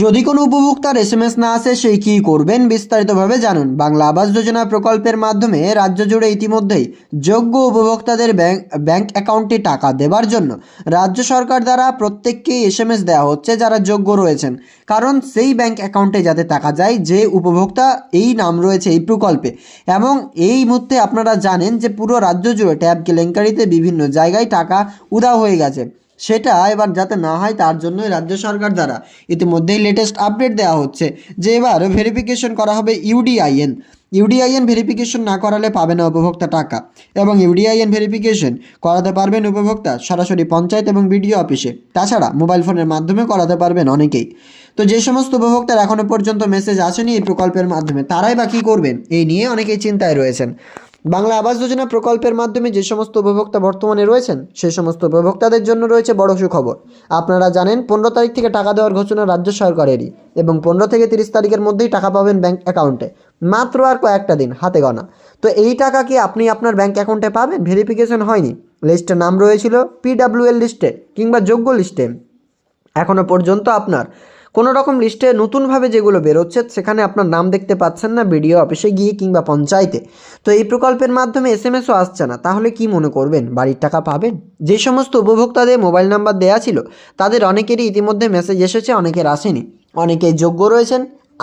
যদি কোনো উপভোক্তার S M S না আসে সেই কী করবেন বিস্তারিতভাবে জানুন। বাংলা আবাস যোজনা প্রকল্পের মাধ্যমে রাজ্য জুড়ে ইতিমধ্যেই যোগ্য উপভোক্তাদের ব্যাংক ব্যাংক অ্যাকাউন্টে টাকা দেওয়ার জন্য রাজ্য সরকার দ্বারা প্রত্যেককেই এস এম এস দেওয়া হচ্ছে যারা যোগ্য রয়েছেন। কারণ সেই ব্যাংক অ্যাকাউন্টে যাতে টাকা যায়, যে উপভোক্তা এই নাম রয়েছে, এই প্রকল্পে। এবং এই মুহূর্তে আপনারা জানেন যে পুরো রাজ্য জুড়ে ট্যাব কেলেঙ্কারিতে বিভিন্ন জায়গায় টাকা উদাও হয়ে গেছে। সেটা এবার যাতে না হয় তার জন্যই রাজ্য সরকার দ্বারা ইতিমধ্যেই লেটেস্ট আপডেট দেওয়া হচ্ছে, যে এবার ভেরিফিকেশন করা হবে ইউডিআইএন ইউডিআইএন ভেরিফিকেশন না করালে পাবে না উপভোক্তা টাকা এবং ইউডিআইএন ভেরিফিকেশন করাতে পারবেন উপভোক্তা সরাসরি পঞ্চায়েত এবং বিডিও অফিসে। তাছাড়া মোবাইল ফোনের মাধ্যমে করাতে পারবেন অনেকেই। তো যে সমস্ত উপভোক্তার এখনও পর্যন্ত মেসেজ আসেনি এই প্রকল্পের মাধ্যমে, তারাই বা কী করবেন? এই নিয়ে অনেকেই চিন্তায় রয়েছেন। বাংলা আবাস যোজনা প্রকল্পের মাধ্যমে যে সমস্ত উপভোক্তা বর্তমানে রয়েছেন সেই সমস্ত উপভোক্তাদের জন্য রয়েছে বড় সুখবর। আপনারা জানেন, পনেরো তারিখ থেকে টাকা দেওয়ার ঘোষণা রাজ্য সরকারেরই এবং পনেরো থেকে তিরিশ তারিখের মধ্যেই টাকা পাবেন ব্যাংক অ্যাকাউন্টে। মাত্র আর কয়েকটা দিন, হাতে গণা তো এই টাকা কি আপনি আপনার ব্যাংক অ্যাকাউন্টে পাবেন? ভেরিফিকেশন হয়নি। লিস্টে নাম রয়েছিল পিডাব্লিউএল লিস্টে কিংবা যোগ্য লিস্টে। এখনও পর্যন্ত আপনার কোনো রকম লিস্টে নতুনভাবে যেগুলো বেরোচ্ছে, সেখানে আপনার নাম দেখতে পাচ্ছেন না বিডিও অফিসে গিয়ে কিংবা পঞ্চায়েতে। তো এই প্রকল্পের মাধ্যমে এস এম এসও আসছে না। তাহলে কি মনে করবেন? বাড়ির টাকা পাবেন? যে সমস্ত উপভোক্তাদের মোবাইল নাম্বার দেওয়া ছিল, তাদের অনেকেরই ইতিমধ্যে মেসেজ এসেছে, অনেকের আসেনি। অনেকে যোগ্য রয়েছেন।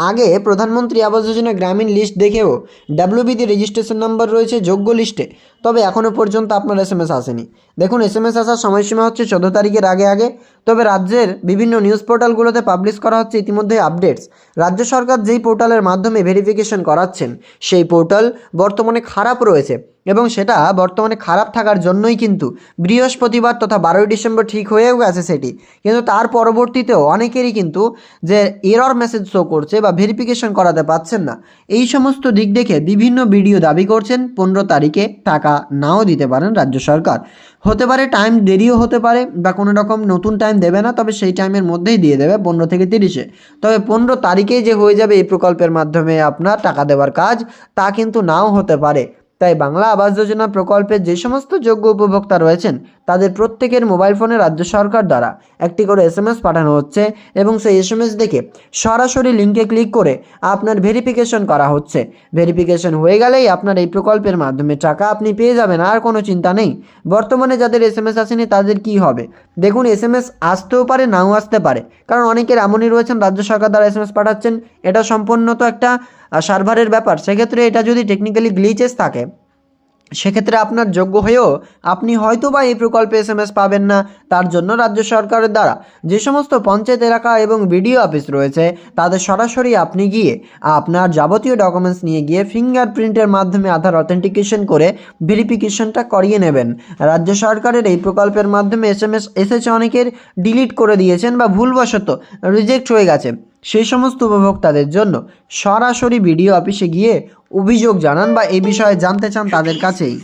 আগে প্রধানমন্ত্রী আবাস যোজনা গ্রামীণ লিস্ট দেখেও ডাব্লিউবিতে রেজিস্ট্রেশন নাম্বার রয়েছে যোগ্য লিস্টে। তবে এখনও পর্যন্ত আপনার এস এম এস আসেনি। দেখুন এস এম এস আসার সময়সীমা হচ্ছে চোদ্দ তারিখের আগে আগে। তবে রাজ্যের বিভিন্ন নিউজ পোর্টালগুলোতে পাবলিশ করা হচ্ছে ইতিমধ্যে আপডেটস। রাজ্য সরকার যেই পোর্টালের মাধ্যমে ভেরিফিকেশন করাচ্ছেন, সেই পোর্টাল বর্তমানে খারাপ রয়েছে এবং সেটা বর্তমানে খারাপ থাকার জন্যই কিন্তু বৃহস্পতিবার তথা বারোই ডিসেম্বর ঠিক হয়েও গেছে সেটি। কিন্তু তার পরবর্তীতেও অনেকেরই কিন্তু যে এরর মেসেজ শো করছে বা ভেরিফিকেশন করাতে পারছেন না, এই সমস্ত দিক দেখে বিভিন্ন ভিডিও দাবি করছেন, পনেরো তারিখে টাকা নাও দিতে পারেন রাজ্য সরকার। হতে পারে টাইম দেরিও হতে পারে বা কোনো রকম নতুন টাইম দেবে না, তবে সেই টাইমের মধ্যেই দিয়ে দেবে পনেরো থেকে তিরিশে। তবে পনেরো তারিখেই যে হয়ে যাবে এই প্রকল্পের মাধ্যমে আপনার টাকা দেওয়ার কাজ, তা কিন্তু নাও হতে পারে। তাই বাংলা আবাস যোজনা প্রকল্পের যে সমস্ত যোগ্য উপভোক্তা রয়েছেন, তাদের প্রত্যেকের মোবাইল ফোনে রাজ্য সরকার দ্বারা একটি করে এস পাঠানো হচ্ছে এবং সেই এস দেখে সরাসরি লিঙ্কে ক্লিক করে আপনার ভেরিফিকেশন করা হচ্ছে। ভেরিফিকেশন হয়ে গেলেই আপনার এই প্রকল্পের মাধ্যমে টাকা আপনি পেয়ে যাবেন, আর কোনো চিন্তা নেই। বর্তমানে যাদের এস এম এস আসেনি, তাদের কি হবে? দেখুন এস এম এস আসতেও পারে, নাও আসতে পারে। কারণ অনেকের এমনই রয়েছেন, রাজ্য সরকার দ্বারা এস এম এস পাঠাচ্ছেন। এটা সম্পূর্ণ তো একটা সার্ভারের ব্যাপার, সেক্ষেত্রে এটা যদি টেকনিক্যালি গ্লিচেস থাকে, সেক্ষেত্রে আপনার যোগ্য হয়েও আপনি হয়তো বা এই প্রকল্পে এস এম এস পাবেন না, তার জন্য রাজ্য সরকারের দ্বারা যে সমস্ত পঞ্চায়েত এলাকা এবং বিডিও অফিস রয়েছে, তাদের সরাসরি আপনি গিয়ে আপনার যাবতীয় ডকুমেন্টস নিয়ে গিয়ে ফিঙ্গারপ্রিন্টের মাধ্যমে আধার অথেন্টিকেশন করে ভেরিফিকেশনটা করিয়ে নেবেন। রাজ্য সরকারের এই প্রকল্পের মাধ্যমে এস এম এস এসেছে অনেকের ডিলিট করে দিয়েছেন বা ভুলবশত রিজেক্ট হয়ে গেছে। সেই সমস্ত উপভোক্তাদের জন্য সরাসরি বিডিও অফিসে গিয়ে অভিযোগ জানান বা এই বিষয়ে জানতে চান তাদের কাছেই।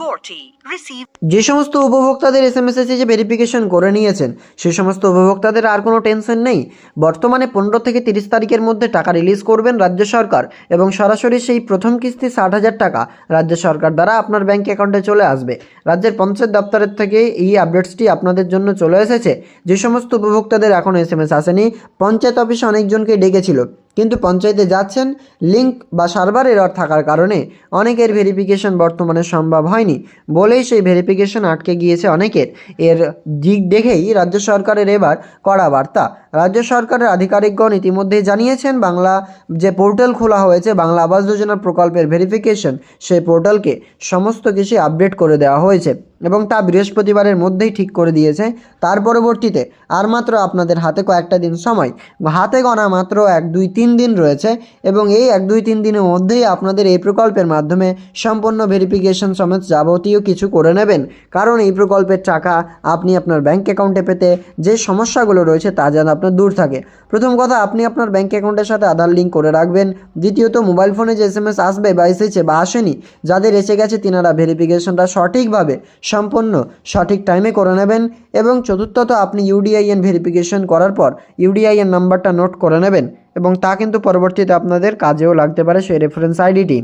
যে সমস্ত উপভোক্তাদের এস এম এস এসে ভেরিফিকেশন করে নিয়েছেন সে সমস্ত উপভোক্তাদের আর কোনো টেনশন নেই। বর্তমানে পনেরো থেকে তিরিশ তারিখের মধ্যে টাকা রিলিজ করবেন রাজ্য সরকার এবং সরাসরি সেই প্রথম কিস্তি ষাট হাজার টাকা রাজ্য সরকার দ্বারা আপনার ব্যাঙ্ক অ্যাকাউন্টে চলে আসবে। রাজ্যের পঞ্চায়েত দপ্তরের থেকে এই আপডেটসটি আপনাদের জন্য চলে এসেছে। যে সমস্ত উপভোক্তাদের এখন এস এম এস আসেনি পঞ্চায়েত অফিসে অনেকজনকে ডেকেছিল। কিন্তু পঞ্চায়েতে যাচ্ছেন লিঙ্ক বা সার্ভার এরর থাকার কারণে অনেকের ভেরিফিকেশন বর্তমানে সম্ভব হয়নি বলেই সেই ভেরিফিকেশন আটকে গিয়েছে অনেকের। এর দিক দেখেই রাজ্য সরকারের এবার কড়া বার্তা। রাজ্য সরকারের আধিকারিকগণ ইতিমধ্যেই জানিয়েছেন, বাংলা যে পোর্টাল খোলা হয়েছে, বাংলা আবাস যোজনা প্রকল্পের ভেরিফিকেশন সেই পোর্টালকে সমস্ত কিছু আপডেট করে দেওয়া হয়েছে এবং তা বৃহস্পতিবারের মধ্যেই ঠিক করে দিয়েছে। তার পরবর্তীতে আর মাত্র আপনাদের হাতে কয়েকটা দিন সময়। হাতে গণা মাত্র এক, দুই, তিন দিন রয়েছে এবং এই এক দুই তিন দিনের মধ্যেই আপনাদের এই প্রকল্পের মাধ্যমে সম্পূর্ণ ভেরিফিকেশন সমেত যাবতীয় কিছু করে নেবেন। কারণ এই প্রকল্পের টাকা আপনি আপনার ব্যাংক অ্যাকাউন্টে পেতে যে সমস্যাগুলো রয়েছে তা যেন আপনার দূর থাকে। প্রথম কথা, আপনি আপনার ব্যাংক অ্যাকাউন্টের সাথে আধার লিঙ্ক করে রাখবেন। দ্বিতীয়ত মোবাইল ফোনে যে এস এম এস আসবে বা এসেছে বা আসেনি, যাদের এসে গেছে তিনারা ভেরিফিকেশনটা সঠিকভাবে, সম্পূর্ণ সঠিক টাইমে করে নেবেন। এবং চতুর্থত, আপনি ইউডিআইএন ভেরিফিকেশন করার পর ইউডিআইএন নাম্বারটা নোট করে নেবেন। এবং তা কিন্তু পরবর্তীতে আপনাদের কাজেও লাগতে পারে সেই রেফারেন্স আইডিটি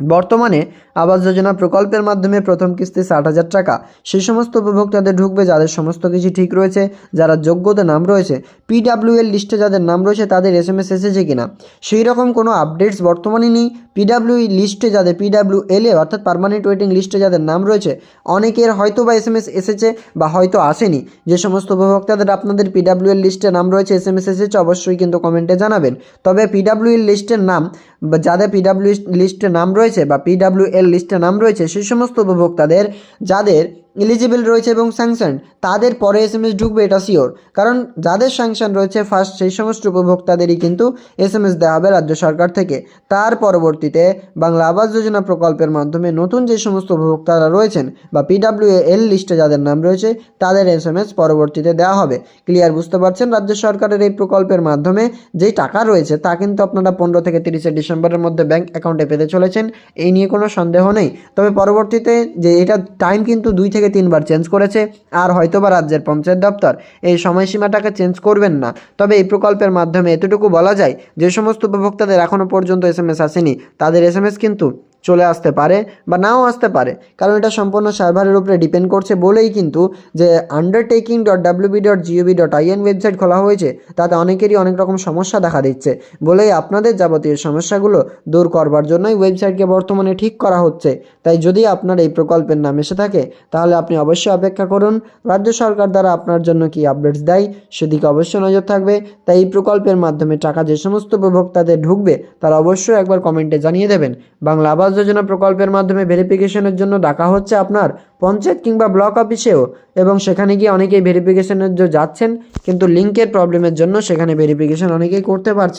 বর্তমানে আবাস যোজনা প্রকল্পের মাধ্যমে প্রথম কিস্তি ষাট হাজার টাকা। সেই সমস্ত উপভোক্তাদের ঢুকবে যাদের সমস্ত কিছু ঠিক রয়েছে, যারা যোগ্যতা নাম রয়েছে পিডাব্লিউ এর লিস্টে যাদের নাম রয়েছে তাদের এস এম এস এসেছে কিনা। সেই রকম কোনো আপডেটস বর্তমানে নেই। পিডাব্লিউ লিস্টে যাদের পিডাব্লিউ এলে অর্থাৎ পার্মানেন্ট ওয়েটিং লিস্টে যাদের নাম রয়েছে, অনেকের হয়তো বা এস এম এস এসেছে বা হয়তো আসেনি। যে সমস্ত উপভোক্তাদের আপনাদের পিডাব্লিউ এর লিস্টে নাম রয়েছে এস এম এস এসেছে, অবশ্যই কিন্তু কমেন্টে জানাবেন। তবে পিডাব্লিউ লিস্টের নাম যাদের পিডাব্লিউ লিস্টে নাম রয়েছে বা পিডাব্লিউ এল লিস্টে নাম রয়েছে সেই সমস্ত উপভোক্তাদের যাদের এলিজিবল রয়েছে এবং স্যাংশন তাদের পরে এস এম এস ঢুকবে, এটা শিওর কারণ যাদের স্যাংশন রয়েছে ফার্স্ট সেই সমস্ত উপভোক্তাদেরই কিন্তু এস এম এস দেওয়া হবে রাজ্য সরকার থেকে। তার পরবর্তীতে বাংলা আবাস যোজনা প্রকল্পের মাধ্যমে নতুন যে সমস্ত উপভোক্তারা রয়েছেন বা পিডাব্লিউ এল লিস্টে যাদের নাম রয়েছে, তাদের এস এম এস পরবর্তীতে দেওয়া হবে। ক্লিয়ার বুঝতে পারছেন রাজ্য সরকারের এই প্রকল্পের মাধ্যমে যেই টাকা রয়েছে, তা কিন্তু আপনারা পনেরো থেকে তিরিশে ডিসেম্বরের মধ্যে ব্যাংক অ্যাকাউন্টে পেতে চলেছেন, এই নিয়ে কোনো সন্দেহ নেই। তবে পরবর্তীতে যে এটা টাইম কিন্তু দুই থেকে তিনবার চেঞ্জ করেছে, আর হয়তোবা রাজ্যের পঞ্চায়েত দপ্তর এই সময়সীমাটাকে চেঞ্জ করবেন না। তবে এই প্রকল্পের মাধ্যমে এতটুকু বলা যায়, যে সমস্ত উপভোক্তাদের এখনও পর্যন্ত এস এম এস আসেনি, তাদের এস এম এস কিন্তু চলে আসতে পারে বা নাও আসতে পারে। কারণ এটা সম্পূর্ণ সার্ভারের উপরে ডিপেন্ড করছে বলেই কিন্তু যে undertaking dot WB dot GOB dot IN website খোলা হয়েছে, তাতে অনেকেরই অনেক রকম সমস্যা দেখা দিচ্ছে বলেই আপনাদের যাবতীয় সমস্যাগুলো দূর করবার জন্যই ওয়েবসাইটকে বর্তমানে ঠিক করা হচ্ছে। তাই যদি আপনার এই প্রকল্পের নাম এসে থাকে, তাহলে আপনি অবশ্যই অপেক্ষা করুন। রাজ্য সরকার দ্বারা আপনার জন্য কি আপডেটস দেয়, সেদিকে অবশ্যই নজর থাকবে। তাই এই প্রকল্পের মাধ্যমে টাকা যে সমস্ত উপভোক্তাদের ঢুকবে, তারা অবশ্যই একবার কমেন্টে জানিয়ে দেবেন। বাংলা আবাস যোজনা প্রকল্পের মাধ্যমে ভেরিফিকেশনের জন্য ডাকা হচ্ছে আপনার পঞ্চায়েত কিংবা ব্লক অফিসেও এবং সেখানে গিয়ে অনেকেই ভেরিফিকেশনের জন্য যাচ্ছেন, কিন্তু লিঙ্কের প্রবলেমের জন্য সেখানে ভেরিফিকেশন অনেকেই করতে পারছে